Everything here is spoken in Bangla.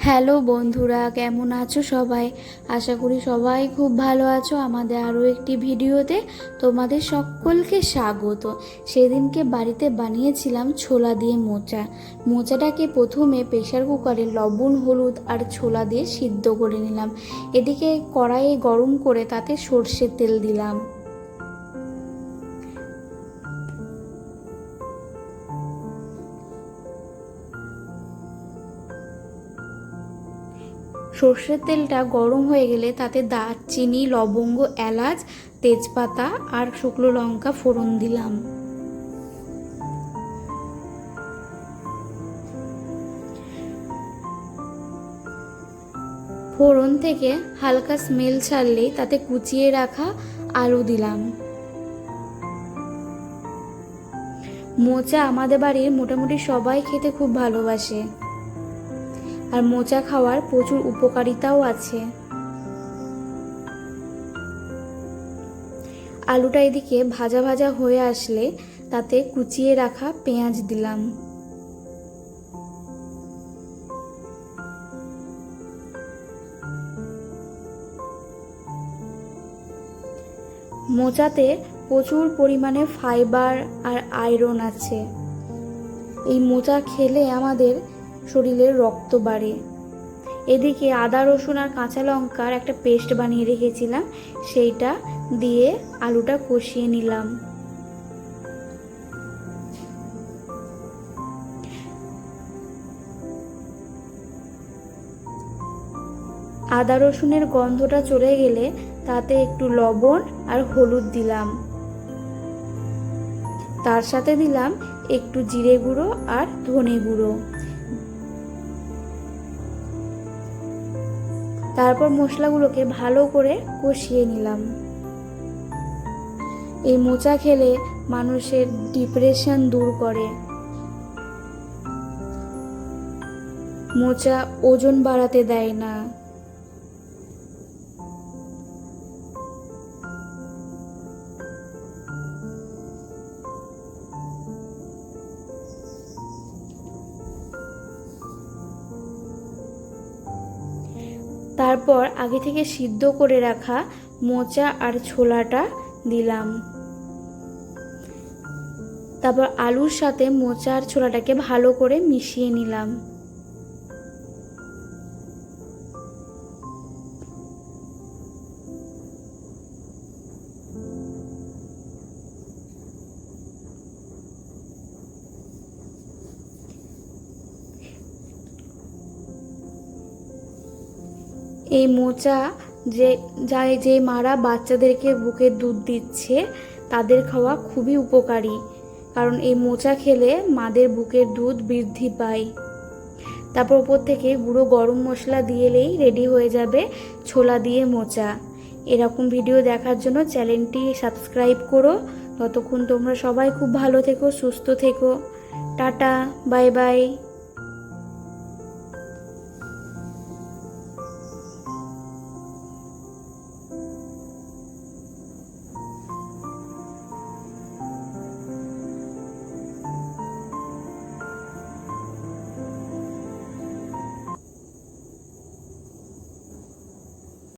হ্যালো বন্ধুরা, কেমন আছো সবাই? আশা করি সবাই খুব ভালো আছো। আমাদের আরও একটি ভিডিওতে তোমাদের সকলকে স্বাগত। সেদিনকে বাড়িতে বানিয়েছিলাম ছোলা দিয়ে মোচা। মোচাটাকে প্রথমে প্রেশার কুকারে লবণ, হলুদ আর ছোলা দিয়ে সিদ্ধ করে নিলাম। এদিকে কড়াইয়ে গরম করে তাতে সর্ষের তেল দিলাম। সর্ষের তেলটা গরম হয়ে গেলে তাতে দারচিনি, লবঙ্গ, এলাচ, তেজপাতা আর শুকনো লঙ্কা ফোড়ন দিলাম। ফোড়ন থেকে হালকা স্মেল ছাড়লেই তাতে কুচিয়ে রাখা আলু দিলাম। মোচা আমাদের বাড়ির মোটামুটি সবাই খেতে খুব ভালোবাসে। আর মোচা খাওয়ার প্রচুর উপকারিতাও আছে। আলুটা এদিকে ভাজা ভাজা হয়ে আসলে তাতে কুচিয়ে রাখা পেঁয়াজ দিলাম। মোচাতে প্রচুর পরিমাণে ফাইবার আর আয়রন আছে। এই মোচা খেলে আমাদের শরীরের রক্ত বাড়ে। এদিকে আদা, রসুন আর কাঁচা লঙ্কার একটা পেস্ট বানিয়ে রেখেছিলাম। সেইটা দিয়ে আলুটা কষিয়ে নিলাম। আদা, রসুনের গন্ধটা চলে গেলে তাতে একটু লবণ আর হলুদ দিলাম। তার সাথে দিলাম একটু জিরে গুঁড়ো আর ধনে গুঁড়ো। তারপর মশলাগুলোকে ভালো করে কষিয়ে নিলাম। এই মোচা খেলে মানুষের ডিপ্রেশন দূর করে। মোচা ওজন বাড়াতে দেয় না। তারপর আগে থেকে সিদ্ধ করে রাখা মোচা আর ছোলাটা দিলাম। তারপর আলুর সাথে মোচা আর ছোলাটাকে ভালো করে মিশিয়ে নিলাম। এই মোচা যে যা যে মারা বাচ্চাদেরকে বুকের দুধ দিচ্ছে, তাদের খাওয়া খুবই উপকারী। কারণ এই মোচা খেলে মাদের বুকের দুধ বৃদ্ধি পায়। তারপর ওপর থেকে গুঁড়ো গরম মশলা দিয়েলেই রেডি হয়ে যাবে ছোলা দিয়ে মোচা। এরকম ভিডিও দেখার জন্য চ্যানেলটি সাবস্ক্রাইব করো। ততক্ষণ তোমরা সবাই খুব ভালো থেকো, সুস্থ থেকো। Tata bye bye